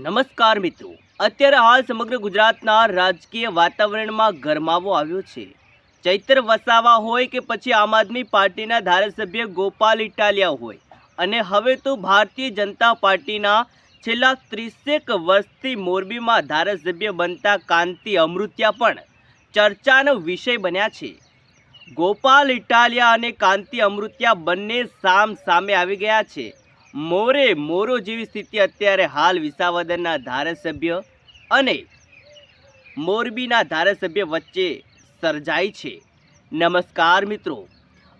નમસ્કાર મિત્રો. અત્યારે હાલ સમગ્ર ગુજરાતના રાજકીય વાતાવરણમાં ગરમાવો આવ્યો છે. ચૈત્ર વસાવા હોય કે પછી આમ આદમી પાર્ટીના ધારાસભ્ય ગોપાલ ઇટાલિયા હોય. અને હવે તો ભારતીય જનતા પાર્ટીના છેલ્લા ત્રીસેક વર્ષથી મોરબીમાં ધારાસભ્ય બનતા કાંતિ અમૃત્યા પણ ચર્ચાનો વિષય બન્યા છે. ગોપાલ ઇટાલિયા અને કાંતિ અમૃત્યા બંને સામ સામે આવી ગયા છે. મોરે મોરો જેવી સ્થિતિ અત્યારે હાલ વિસાવદરના ધારાસભ્ય અને મોરબીના ધારાસભ્ય વચ્ચે સર્જાઈ છે. નમસ્કાર મિત્રો.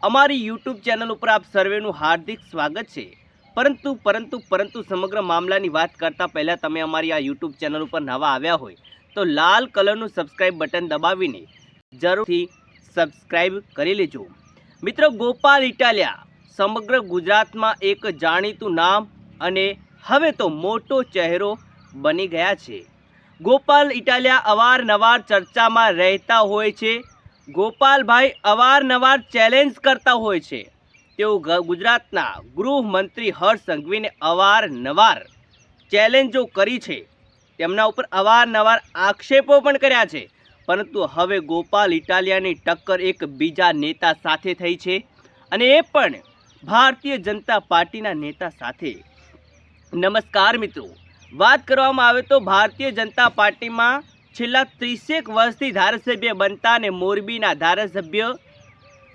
અમારી યુટ્યુબ ચેનલ ઉપર આપ સર્વેનું હાર્દિક સ્વાગત છે. પરંતુ પરંતુ પરંતુ સમગ્ર મામલાની વાત કરતાં પહેલાં તમે અમારી આ યુટ્યુબ ચેનલ ઉપર નવા આવ્યા હોય, તો લાલ કલરનું સબસ્ક્રાઈબ બટન દબાવીને જરૂરથી સબસ્ક્રાઈબ કરી લેજો. મિત્રો, ગોપાલ ઇટાલિયા સમગ્ર ગુજરાતમાં એક જાણીતું નામ અને હવે તો મોટો ચહેરો બની ગયા છે. ગોપાલ ઇટાલિયા અવારનવાર ચર્ચામાં રહેતા હોય છે. ગોપાલભાઈ અવારનવાર ચેલેન્જ કરતા હોય છે. તેઓ ગુજરાતના ગૃહમંત્રી હર્ષ સંઘવીને અવારનવાર ચેલેન્જો કરી છે. તેમના ઉપર અવારનવાર આક્ષેપો પણ કર્યા છે. પરંતુ હવે ગોપાલ ઇટાલિયાની ટક્કર એક બીજા નેતા સાથે થઈ છે. અને એ પણ ભારતીય જનતા પાર્ટીના નેતા સાથે. નમસ્કાર મિત્રો. વાત કરવામાં આવે તો ભારતીય જનતા પાર્ટીમાં છેલ્લા ત્રીસેક વર્ષથી ધારાસભ્ય બનતા અને મોરબીના ધારાસભ્ય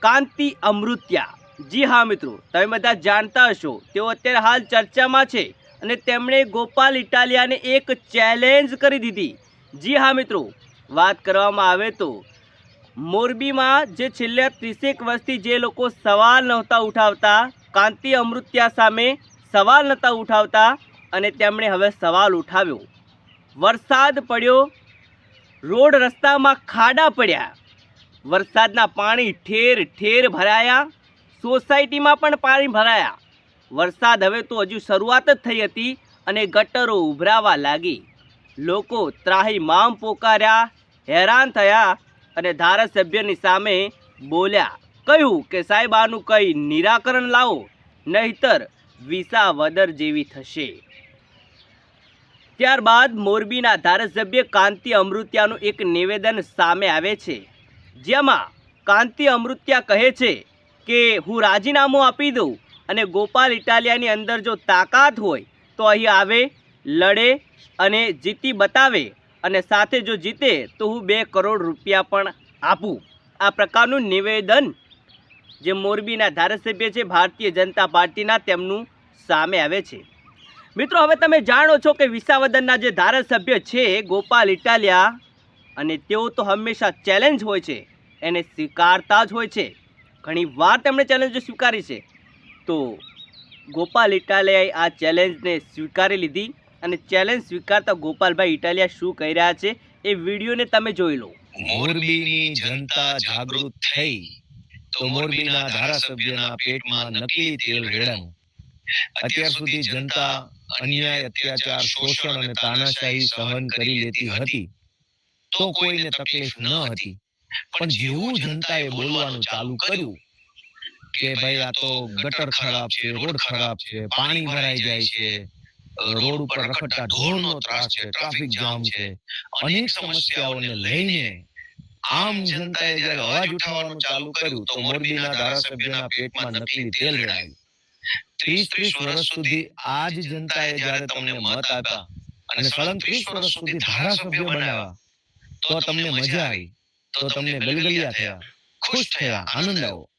કાંતિ અમૃત્યા. જી હા મિત્રો, તમે બધા જાણતા હશો. તેઓ અત્યારે હાલ ચર્ચામાં છે અને તેમણે ગોપાલ ઇટાલિયાને એક ચેલેન્જ કરી દીધી. જી હા મિત્રો, વાત કરવામાં આવે તો મોરબીમાં જે છેલ્લા ત્રીસેક વર્ષથી જે લોકો સવાલ નહોતા ઉઠાવતા, કાંતિ અમૃત્યા સામે સવાલ નહોતા ઉઠાવતા અને તેમણે હવે સવાલ ઉઠાવ્યો. વરસાદ પડ્યો, રોડ રસ્તામાં ખાડા પડ્યા. વરસાદના પાણી ઠેર ઠેર ભરાયા, સોસાયટીમાં પણ પાણી ભરાયા. વરસાદ હવે તો હજુ શરૂઆત જ થઈ હતી અને ગટરો ઉભરાવા લાગી. લોકો ત્રાહી મામ પોકાર્યા, હેરાન થયા અને ધારાસભ્યની સામે બોલ્યા, કહ્યું કે સાહેબ આનું કંઈ નિરાકરણ લાવો, નહીતર વિસાવદર જેવી થશે. ત્યારબાદ મોરબીના ધારાસભ્ય કાંતિ અમૃત્યાનું એક નિવેદન સામે આવે છે, જેમાં કાંતિ અમૃત્યા કહે છે કે, હું રાજીનામું આપી દઉં અને ગોપાલ ઇટાલિયાની અંદર જો તાકાત હોય, તો અહીં આવે, લડે અને જીતી બતાવે. અને સાથે જો જીતે, તો હું બે કરોડ રૂપિયા પણ આપું. આ પ્રકારનું નિવેદન જે મોરબીના ધારાસભ્ય છે, ભારતીય જનતા પાર્ટીના તેમનું સામે આવે છે. મિત્રો, હવે તમે જાણો છો કે વિસાવદનના જે ધારાસભ્ય છે, ગોપાલ ઇટાલિયા, અને તેઓ તો હંમેશા ચેલેન્જ હોય છે, એને સ્વીકારતા જ હોય છે. ઘણી વાર તેમણે ચેલેન્જ સ્વીકારી છે. તો ગોપાલ ઇટાલિયાએ આ ચેલેન્જને સ્વીકારી લીધી. અને ચેલેન્જ સ્વીકારતા ગોપાલભાઈ ઇટાલિયા શું કહી રહ્યા છે એ વિડીયોને તમે જોઈ લો. મોરબીની જનતા જાગૃત થઈ. તો મોરબીના ધારાસભ્યના પેટમાં નકલી તેલ રેડાયું અત્યાર સુધી જનતા અન્યાય, અત્યાચાર, શોષણ અને તાનાશાહી સહન કરી લેતી હતી. તો કોઈને તકલીફ ન હતી. પણ જેવું જનતાએ બોલવાનું ચાલુ કર્યું કે ભાઈ આ તો ગટર ખરાબ છે, રોડ ખરાબ છે, પાણી ભરાઈ જાય છે રોડ ઉપર રખડતા ઢોરનો ત્રાસ છે ટ્રાફિક જામ છે અનેક સમસ્યાઓને લઈને આમ જનતાએ જ્યારે અવાજ ઉઠાવવાનું ચાલુ કર્યું તો મોરબીના ધારાસભ્યના પેટમાં નકલી તેલ રેડાયું. ત્રીસ ત્રીસ વર્ષ સુધી આ જ જનતાએ જ્યારે તમને મત આપ્યા અને સળંગ ત્રીસ વર્ષ સુધી ધારાસભ્ય બનાવ્યા. તો તમને મજા આવી. તો તમને ગલગલિયા થયા. ખુશ થયા. આનંદ આવ્યો.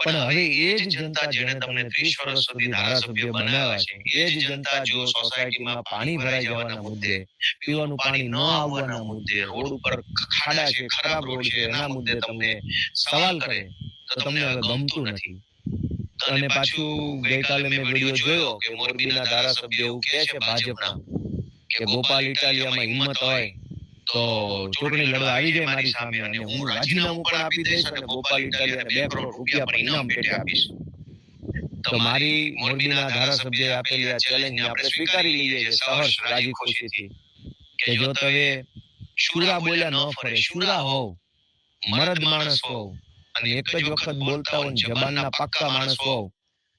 પણ હવે એ જ જનતા જેને તમને ત્રીસ વર્ષ સુધી ધારાસભ્ય બનાવ્યા છે એ જ જનતા જો સોસાયટીમાં પાણી ભરાઈ જવાના મુદ્દે પીવાનું પાણી ન આવવાના મુદ્દે રોડ ઉપર ખાડા છે ખરાબ રોડ છે એના મુદ્દે તમને સવાલ કરે તો તમને હવે ગમતું નથી. અને પાછું ગઈકાલે મેં વીડિયો જોયો કે મોરબીના ધારાસભ્ય એવું કહે છે ભાજપના કે ગોપાલ ઇટાલિયામાં હિંમત હોય તો ચૂંટણી લડવા આવી જાય મારી સામે અને હું રાજીનામું પણ આપી દઈશ અને ગોપાલ ઇટાલિયાને બે કરોડ રૂપિયા પણ ઇનામ પેટે આપીશ. તો મારી મોરબીના ધારાસભ્યએ આપેલી આ ચેલેન્જ આપણે સ્વીકારી લઈએ છીએ. સહર્ષ રાજી ખુશીથી કે જો તમે શુરા બોલ્યા ન ફરે શુરા હોવ મરદ માણસ હોવ અને એક જ વખત બોલતા હોય જબાનના પાક્કા માણસ હોવ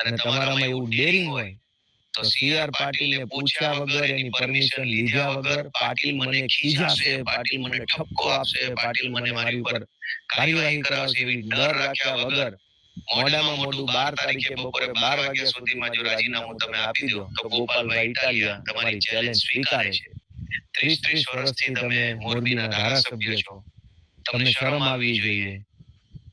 અને તમારામાં એવું ડેરિંગ હોય તો સીઆર પાટીલને પૂછ્યા વગર એની પરમિશન લીધા વગર પાટીલ મને ખીજાશે પાટીલ મને ઠપકો આપશે પાટીલ મને મારી ઉપર કાર્યવાહી કરાવશે એવી ડર રાખ્યા વગર મોડામાં મોડું બાર તારીખે બપોરે બાર વાગ્યા સુધીમાં જો રાજીનામું તમે આપી દો તો ગોપાલભાઈ ઇટાલિયા તમારી ચેલેન્જ સ્વીકારે છે. ત્રીસ ત્રીસ વર્ષથી તમે મોરબીના ધારાસભ્ય છો. તમને શરમ આવવી જોઈએ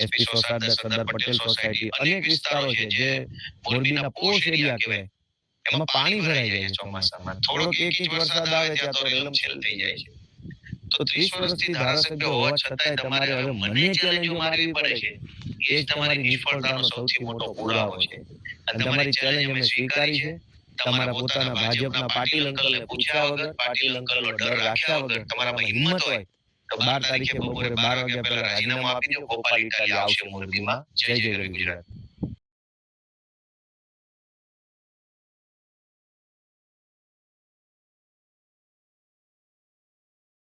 SP society Sardar Patel society અનેક વિસ્તારો છે જે મોરબીના પોશ એરિયા કહેવાય. એમાં પાણી ભરાઈ જાય છે ચોમાસામાં. થોડોક એક ઇંચ વરસાદ આવે ત્યાં તો રેલમછેલ થઈ જાય છે. તો ત્રીસ વર્ષથી ધારાસભ્ય હોવા છતાંય તમારે હવે મને ચેલેન્જો મારવી પડે છે. એ જ તમારી નિષ્ફળતાનો સૌથી મોટો પુરાવો છે. અને તમારી ચેલેન્જ અમે સ્વીકારી છે. તમારા પોતાના ભાજપના પાટીલ અંકલને પૂછ્યા વગર પાટીલ અંકલનો ડર રાખ્યા વગર તમારામાં હિંમત હોય બાર તારીખે બપોરે બાર વાગ્યા પહેલા રાજીનામું આપી દો. ગોપાલ ઇટાલિયા આવશે મોરબીમાં. જય જય ગુજરાત